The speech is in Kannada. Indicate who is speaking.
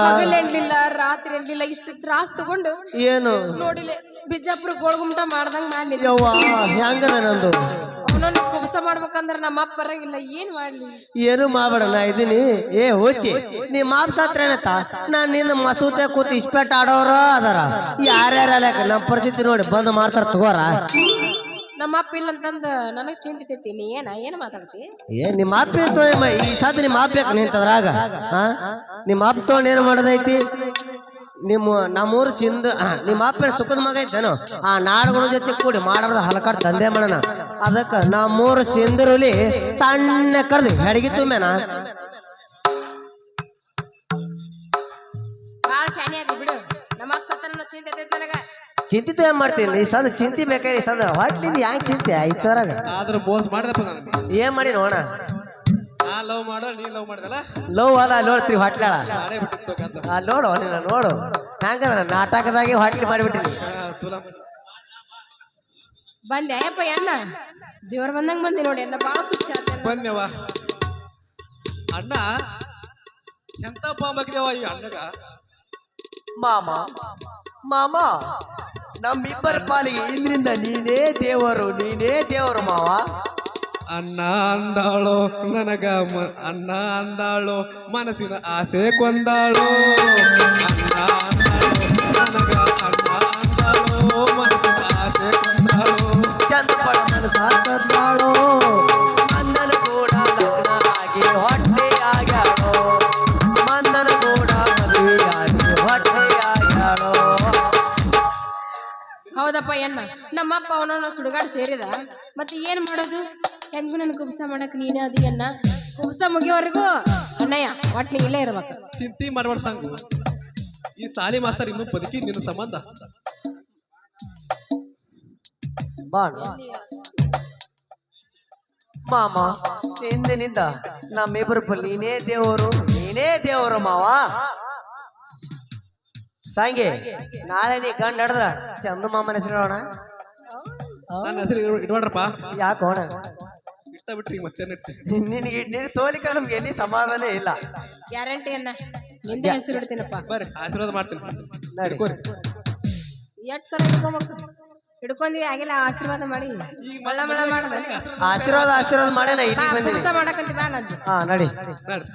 Speaker 1: ಹಗಲ್ ಎಣ್ಲಿಲ್ಲ ರಾತ್ರಿ ಎಣ್ಲಿಲ್ಲ ಇಷ್ಟು ತ್ರಾಸ್ ತಗೊಂಡು
Speaker 2: ಏನು?
Speaker 1: ನೋಡಿಲ್ಲ ಬಿಜಾಪುರ ಗೋಳ್ಗುಮ್ಟ ಮಾಡ್ದಂಗ್ ಮಾಡಿ
Speaker 2: ಯವ್ವ ಹೆಂಗದ ನಂದು?
Speaker 1: ಅವನನ್ನ ಕುಬಸ ಮಾಡ್ಬೇಕಂದ್ರ ನಮ್ಮ ಅಪ್ಪ ಬರಂಗಿಲ್ಲ ಏನ್ ಮಾಡ್ಲಿ?
Speaker 2: ಏನು ಮಾಡ್ಬೇಡ ನಾ ಇದೀನಿ ಏ ಹೋಚಿ ನೀ ಮಾಪ್ ಸತ್ರ ಏನತ್ತ? ನಾ ನಿನ್ನ ಮಸೂತೆ ಕೂತ್ ಇಸ್ಪೆಟ್ ಆಡೋರ ಅದಾರ. ಯಾರ್ಯಾರ ನಮ್ಮ ಪರಿಸ್ಥಿತಿ ನೋಡಿ ಬಂದ್ ಮಾಡ್ತಾರ ತಗೋರ.
Speaker 1: ನಮ್ಮ ಅಪ್ಪ ಇಲ್ಲ ಅಂತಂದ ನನಗ್ ಚಿಂತಿತೈತಿ ನೀ ಏನ, ಏನ್ ಮಾತಾಡ್ತಿ?
Speaker 2: ಏ, ನಿಮ್ಮ ಅಪ್ಪ ಈ ಸಾಧ ನಿಮ್ಮ ಅಪ್ಪ ನಿಂತದ್ರಾಗ ಹಾ ನಿಮ್ಮ ಅಪ್ಪ ತೋಣ ಏನ್ ಮಾಡೋದೈತಿ? ನಿಮ್ಮ, ನಮ್ಮೂರು ಚಿಂದ ನಿಮ್ಮ ಅಪ್ಪನ ಸುಖದ ಮಗ ಐತೇನು ಆ, ನಾಡುಗಳ ಜೊತೆ ಕೂಡಿ ಮಾಡೋದ ಹಲಕಾಡ್ ತಂದೆ ಮಾಡನ ಅದಕ್ಕ ನಮ್ಮೂರು ಸಿಂದರುಲಿ ಸಣ್ಣ ಕರ್ದು ಹೆಡಗಿ ತುಂಬೇನ? ಚಿಂತಿತ ಏನ್ ಮಾಡ್ತೀನಿ ಈ ಸದ ಚಿಂತಿ ಬೇಕಾಗಿ ಈ ಸದ ಹೊಟ್ಲಿಂದ ಯಾಕೆ ಚಿಂತೆ? ಐತರಾಗ
Speaker 3: ಆದ್ರೆ ಬೋಸ್ ಮಾಡಿದಪ್ಪ ನನಗೆ
Speaker 2: ಏನ್ ಮಾಡಿ ನೋಡ
Speaker 3: ನಾ ಲವ್ ಮಾಡೋ ನೀ ಲವ್ ಮಾಡಿದಲ್ಲ
Speaker 2: ಲವ್ ಅದ ನೋಡ್ತೀವಿ ಹೊಟ್ಲಾಳ. ಆ ನೋಡು ನೀನು ನೋಡು. ಹ್ಯಾಂಗದ ನಾಟಕದಾಗೆ ಹೊಟ್ಲಿ ಮಾಡಿಬಿಟ್ಟಿನಿ.
Speaker 3: ಚಲೋ ಮಾಡಿ.
Speaker 1: ಬಂದೆ ಅಯ್ಯಪ್ಪ ಎಣ್ಣ. ದೇವ್ರ ಬಂದಂಗ ಬಂದಿ ನೋಡಿ ಎಣ್ಣ ಬಾಳ ಖುಷಿ ಆತ
Speaker 3: ಬನ್ಯವ ಅಣ್ಣ ಎಂತ ಬಾಂಬ್ ಹಾಕಿದೇವ ಈ ಅಣ್ಣಗ?
Speaker 2: ಮಾಮ ಮಾಮ. ನಮ್ಮಿಬ್ಬರ ಪಾಲಿಗೆ ಇಂದ್ರಿಂದ ನೀನೇ ದೇವರು ನೀನೇ ದೇವರು ಮಾವ.
Speaker 3: ಅಣ್ಣ ಅಂದಾಳು, ನನಗ ಮ- ಅಣ್ಣ ಅಂದಾಳು, ಮನಸ್ಸಿನ ಆಸೆ ಕೊಂದಾಳು. ಅಣ್ಣ ಅಂದಾಳು, ನನಗ
Speaker 1: ಹೌದಪ್ಪ ಏನು ನಮ್ಮಪ್ಪ ಅವನವನ ಸುಡುಗಾಡ್ ಸೇರಿದ. ಮತ್ತೆ ಏನು ಮಾಡೋದು? ಹೆಂಗು ನನ್ ಕುಬ್ಸ ಮಾಡಕ್ ನೀನೇ ಅದು ಎನ್ನ ಕುಬ್ಸ ಮುಗಿಯೋವರೆಗೂ ಅಣ್ಣಯ್ಯ ಒಟ್ನಿ ಇಲ್ಲೇ ಇರ್ಬೇಕು.
Speaker 3: ಚಿಂತೆ ಮಾಡ್ಬೇಡ ಸಂಗು. ಈ ಸಾಲಿ ಮಾಸ್ತರ್ ಇನ್ನೂ ಬದುಕಿ ನಿನ್ನ ಸಂಬಂಧ.
Speaker 2: ಬಾಣ ಮಾಮ ಇಂದಿನಿಂದ ನಮ್ಮಿಬ್ಬರ ನೀನೇ ದೇವರು ನೀನೇ ದೇವರು ಮಾವ. ಸಂಗೆ ನಾಳೆ ನೀ ಗಂಡ ಹಡದ್ರ ಚಂದ ಮಾಮನ ಹೆಸರು ಹೇಳೋಣ.
Speaker 3: ನನ್ನ ಹೆಸರು ಇಡ್- ಇಡ್ಬೇಡ್ರಪ್ಪ
Speaker 2: ಯಾಕೆ ಹೋಣ?
Speaker 3: ಇಟ್ಟ ಬಿಟ್ರಿ ಮತ್ತೆ
Speaker 2: ನಿನಗೆ ನಿನಗೆ ತೋಲಿಕ ನಮ್ಗೆ ಎಲ್ಲಿ ಸಮಾಧಾನ ಇಲ್ಲ.
Speaker 1: ಗ್ಯಾರಂಟಿ ಅಣ್ಣ ನಿಂದ ಹೆಸರು ಇಡ್ತೀನಪ್ಪ.
Speaker 3: ಬರ್ರಿ ಆಶೀರ್ವಾದ ಮಾಡ್ತೀನಿ.
Speaker 2: ನಡಿ.
Speaker 1: ಎಷ್ಟು ಸಲ ಹಿಡ್ಕೋಬೇಕು ಹಿಡ್ಕೊಂಡ್ವಿ ಆಗಿಲ್ಲ ಆಶೀರ್ವಾದ ಮಾಡಿ. ಮಳ್ಳ ಮಳ್ಳ ಮಾಡದ.
Speaker 2: ಆಶೀರ್ವಾದ ಆಶೀರ್ವಾದ ಮಾಡೇನ ಇಲ್ಲಿ ಬಂದಿನಿ.
Speaker 1: ಕುಬ್ಸ ಮಾಡಕಂತ ಅದು
Speaker 2: ಹಾ ನಡಿ.
Speaker 3: ನಡ್ರಿ